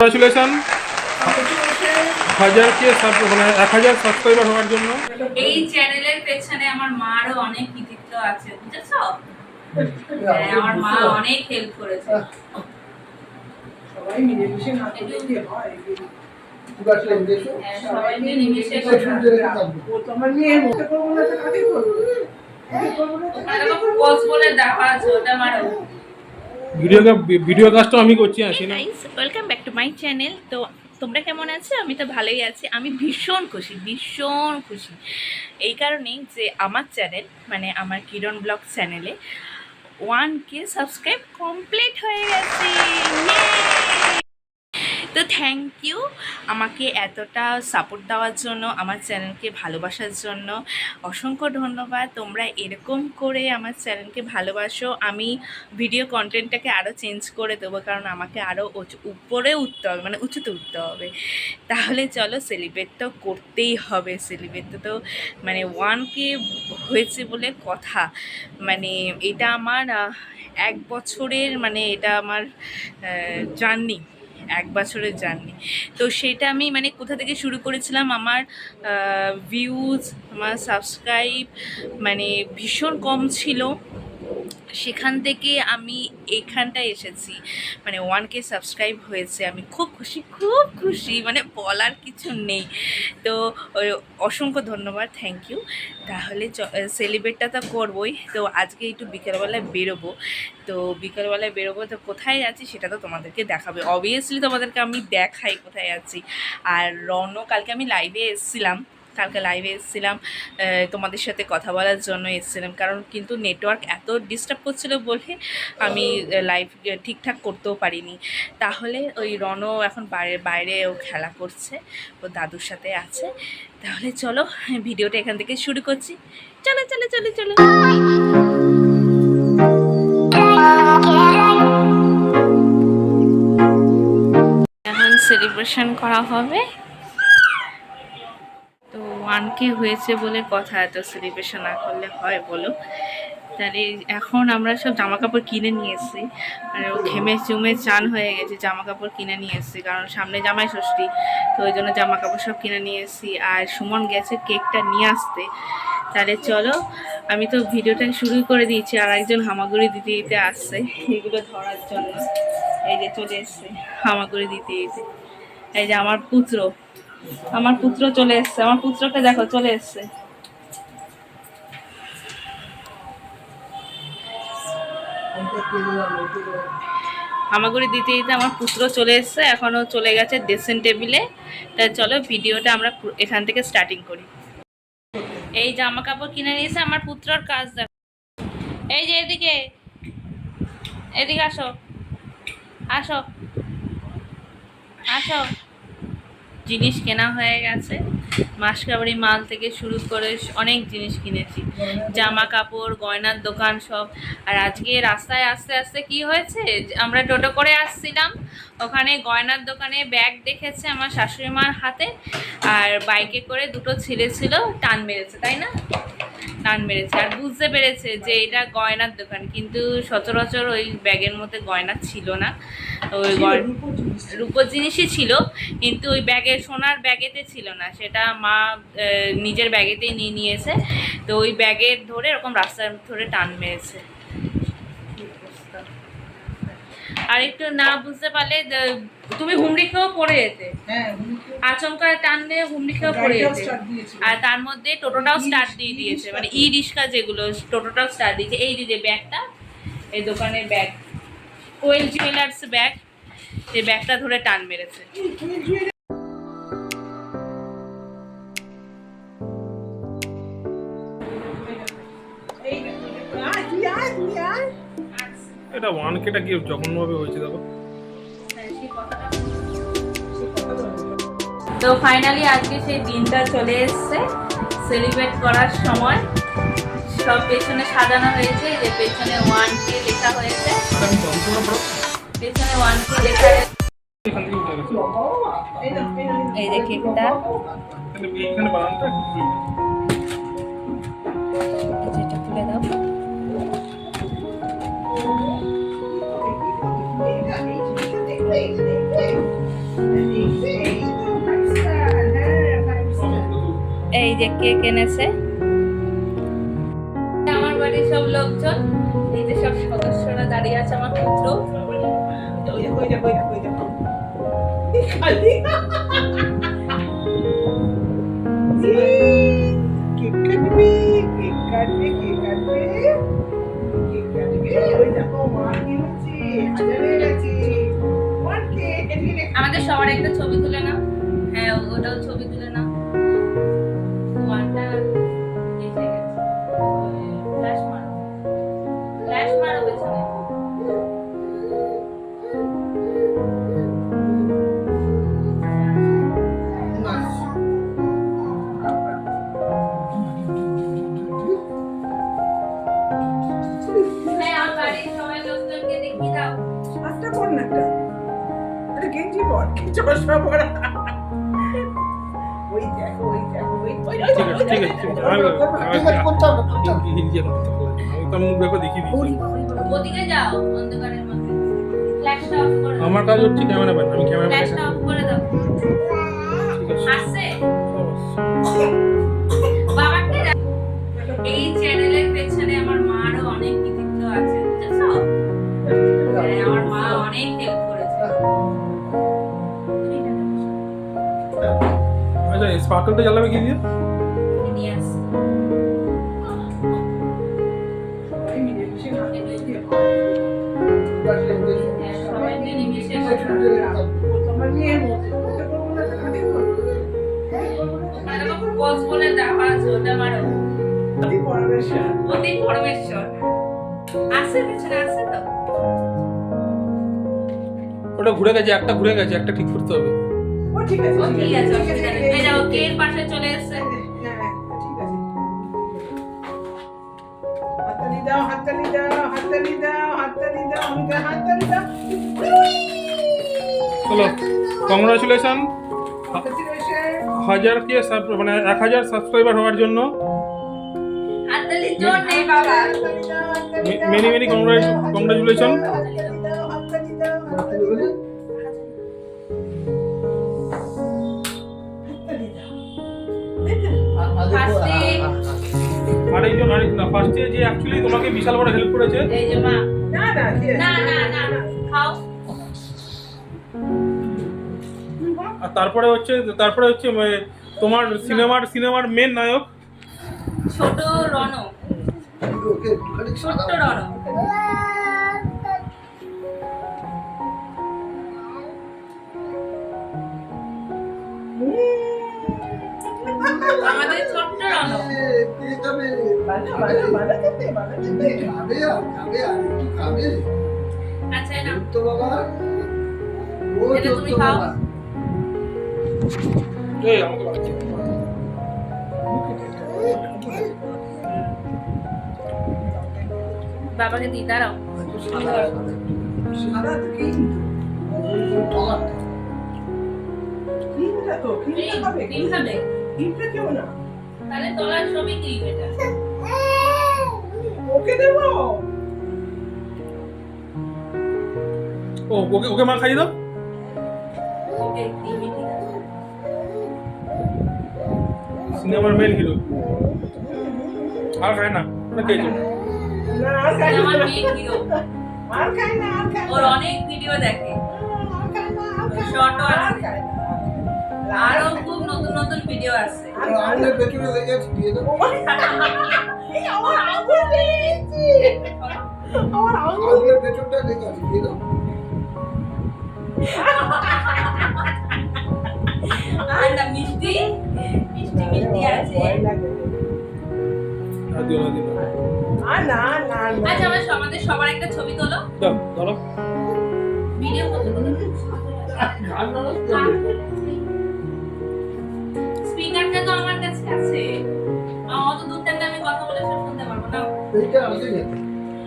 Congratulation হাজারকে মানে এক হাজার সাবস্ক্রাইবার হওয়ার জন্য। এই চ্যানেলের পেছনে আমার মারও অনেক কৃতিত্ব আছে বুঝেছ? হ্যাঁ, আমার মা অনেক হেল্প করেছে। সবাই মিলেমিশে না হয় হ্যাঁ, সবাই মিলেমিশে ও তো আমার মেয়ের মতো করব। না তো কাকে করব পোজ বলে দেওয়া আছে ওটা মারো। ভিডিও ভিডিও কাজটা আমি করছি আসি না welcome back to my channel তো তোমরা কেমন আছো? আমি তো ভালোই আছি। আমি ভীষণ খুশি ভীষণ খুশি। এই কারণেই যে আমার চ্যানেল মানে আমার কিরণ ব্লগ চ্যানেলে ওয়ান কে সাবস্ক্রাইব কমপ্লিট হয়ে গেছে! তো থ্যাংক ইউ আমাকে এতটা সাপোর্ট দেওয়ার জন্য, আমার চ্যানেলকে ভালোবাসার জন্য। অসংখ্য ধন্যবাদ, তোমরা এরকম করে আমার চ্যানেলকে ভালোবাসো। আমি ভিডিও কন্টেন্টটাকে আরও চেঞ্জ করে দেবো, কারণ আমাকে আরও উপরে উঠতে হবে মানে উঁচুতে উঠতে হবে। তাহলে চলো সেলিব্রেট তো করতেই হবে সেলিব্রেট তো মানে ওয়ান কে হয়েছে বলে কথা। মানে এটা আমার এক বছরের মানে এটা আমার জার্নি এক বছরের জার্নি। তো সেটা আমি মানে কোথা থেকে শুরু করেছিলাম, আমার ভিউজ আমার সাবস্ক্রাইব মানে ভীষণ কম ছিল। সেখান থেকে আমি এখানটায় এসেছি। মানে ওয়ান কে সাবস্ক্রাইব হয়েছে। আমি খুব খুশি খুব খুশি। মানে বলার কিছু নেই। তো অসংখ্য ধন্যবাদ। থ্যাংক ইউ তাহলে সেলিব্রেটটা তো করবোই। তো আজকে একটু বিকেলবেলায় বেরোবো। তো বিকেলবেলায় বেরোবো। তো কোথায় যাচ্ছি সেটা তো তোমাদেরকে দেখাবে। অবভিয়াসলি তোমাদেরকে আমি দেখাই কোথায় যাচ্ছি আর রন কালকে আমি লাইভে এসেছিলাম। কালকে লাইভে এসেছিলাম তোমাদের সাথে কথা বলার জন্য এসেছিলাম। কারণ কিন্তু নেটওয়ার্ক এত ডিস্টার্ব করছিল বলে আমি লাইভ ঠিকঠাক করতেও পারিনি। তাহলে ওই রনও এখন বাইরে বাইরে ও খেলা করছে, ও দাদুর সাথে আছে। তাহলে চলো, ভিডিওটা এখান থেকে শুরু করছি। চলো চলো চলো চলো। সেলিব্রেশন করা হবে। তো ওয়ান কে হয়েছে বলে কথা এত সেলিব্রেশন না করলে হয় বলো? তাহলে এখন আমরা সব জামা কাপড় কিনে নিয়ে এসেছি মানে ও ঘেমে চুমে চান হয়ে গেছে জামা কাপড় কিনে নিয়ে এসেছি কারণ সামনে জামাই ষষ্ঠী, তো ওই জন্য জামা কাপড় সব কিনে নিয়ে এসেছি আর সুমন গেছে কেকটা নিয়ে আসতে। তাহলে চলো, আমি তো ভিডিওটা শুরু করে দিয়েছি, আর একজন হামাগুড়ি দিতে দিতে আসছে। এগুলো ধরার জন্য। এই যে চলে এসছে হামাগুড়ি দিতে দিতে। এই যে আমার পুত্র। আমার পুত্র চলে এসছে। আমার পুত্রকে দেখো, চলে এসছে। হামাগুড়ি দিতে দিতে আমার পুত্র চলে এসছে এখনও চলে গেছে ড্রেসিং টেবিলে তা চলো, ভিডিওটা আমরা এখান থেকে স্টার্টিং করি। এই জামা কাপড় কিনে নিয়েছে আমার পুত্রর কাজ দেখো। এই যে এদিকে এদিকে আসো। আসো। আসো। জিনিস কেনা হয়ে গেছে। মাসকাবাড়ি মাল থেকে শুরু করে অনেক জিনিস কিনেছি। জামা কাপড়, গয়নার দোকান সব। আর আজকে রাস্তায় আস্তে আস্তে কি হয়েছে? আমরা টোটো করে আসছিলাম। ওখানে গয়নার দোকানে ব্যাগ দেখেছে আমার শাশুড়ি মার হাতে। আর বাইকে করে দুটো ছেলে ছিল, টান মেরেছে, তাই না? টান মেরেছে। আর বুঝতে পেরেছে যে এটা গয়নার দোকান কিন্তু সচরাচর ওই ব্যাগের মধ্যে গয়না ছিল না। ওই রূপোর জিনিসই ছিল কিন্তু ওই ব্যাগে সোনার ব্যাগেতে ছিল না। সেটা মা নিজের ব্যাগেতেই নিয়ে নিয়েছে। তো ওই ব্যাগের ধরে এরকম রাস্তার ধরে টান মেরেছে। আর একটু না বুঝতে পারলে তুমি হুমড়ি খেয়েও পড়ে যেতে। হ্যাঁ আচমকা টানলে হুমড়ি খেয়েও পড়ে যেতে। আর তার মধ্যে টোটোটাও স্টার্ট দিয়ে দিয়েছে। মানে ই রিক্সা যেগুলো টোটোটাও স্টার্ট দিয়েছে। এই যে ব্যাগটা এই দোকানের ব্যাগ। কোয়েল জুয়েলার্স ব্যাগ এই ব্যাগটা ধরে টান মেরেছে। আয়, এটা ওয়ান কেটা কি জঘন্যভাবে হয়েছে দেখো। তো ফাইনালি আজকে সেই দিনটা চলে এসছে। সেলিব্রেট করার সময়। সব পেছনে সাজানো হয়েছে এই যে পেছনে ওয়ান কে লেখা হয়েছে। পেছনে ওয়ান কে লেখা এই যে কেকটা যেটা তুলে দাও। এই যে কে কেনেছে? আমার বাড়ির সব লোকজন এই যে সব সদস্যরা দাঁড়িয়ে আছে আমার পুত্র। একটা ছবি তুলে না হ্যাঁ ওটাও ছবি চশমা পরা। ওই দেখো, ওই দেখো, ওই- ঠিক আছে ঠিক আছে ঠিক আছে আমি- আমি- হিন্দি করতে পারলাম আমি তো মুখ দেখো দেখিয়ে দিচ্ছি ওদিকে যাও অন্ধকারের মধ্যে। ফ্ল্যাশটা অফ করে আমার কাজ হচ্ছে ক্যামেরা আমি ক্যামেরা ফ্ল্যাশটা অফ করে দাও। ঠিক আছে। আসছে? আছে পেছনে আছে তো ওটা ঘুরে গেছে একটা ঘুরে গেছে একটা ঠিক করতে হবে। ঠিক আছে ঠিক আছে অসুবিধা নেই। এই যাও কে এর পাশে চলে এসেছে? হ্যাঁ, ঠিক আছে। হাততালি দাও, হাততালি দাও, হাততালি দাও, হাততালি দাও, অমিতা হাততালি দাও। চলো কংগ্রাচুলেশন হাজার কে সাব- মানে এক হাজার সাবস্ক্রাইবার হওয়ার জন্য। হাততালির জোর নেই আরেকজন আরেক না ফার্স্টে যে অ্যাকচুয়ালি তোমাকে বিশাল বড় হেল্প করেছে। এই যে মা। না, না, না না না খাও। আর তারপরে হচ্ছে তারপরে হচ্ছে তোমার সিনেমার সিনেমার মেন নায়ক? ছোট রণ ছোট রণ আমাদের ছোট্ট রণ। আচ্ছা না এটা এটা তুমি খাও। এই আমাকে বাড়াচ্ছে। বাবাকে দি দাঁড়াও খাবে? ক্রিম খাবে ক্রিমটা কেউ না। তাহলে তলার সবই ক্রিম এটা ওকে দেবো? ও ওকে ওকে মা খাইয়ে দাও ওকে ক্রিমই ঠিক আছে সিনেমার মেন হিরো আর খায় না ওটা খেয়েছো না, আর খাই না। আমার মেয়ে হিরো আর খাই না, আর ওর। অনেক ভিডিও দেখে আর না, আর খাই না, শর্টও আছে। আরও খুব নতুন নতুন ভিডিও আছে আর না। আমার আঙুল মিষ্টি? মিষ্টি মিষ্টি আছে। আর না, না। আচ্ছা আমাদের সবার একটা ছবি তোলো।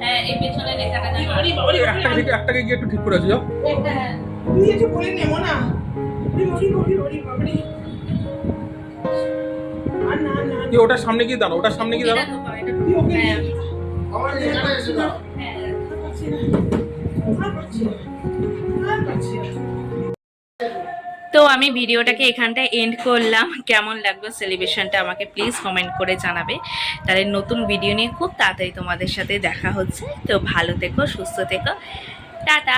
হ্যাঁ এই পেছনে লেখাটা একটাকে গিয়ে একটু ঠিক করে যাও। হ্যাঁ। তুই কিছু নেব না ওটার সামনে গিয়ে দাঁড়া ওটার সামনে গিয়ে দাঁড়া দাঁড়াও। আমি ভিডিওটাকে এখানটায় এন্ড করলাম। কেমন লাগল সেলিব্রেশনটা আমাকে প্লিজ কমেন্ট করে জানাবে। তাহলে নতুন ভিডিও নিয়ে খুব তাড়াতাড়ি তোমাদের সাথে দেখা হচ্ছে। তো ভালো থেকো, সুস্থ থেকো। টাটা!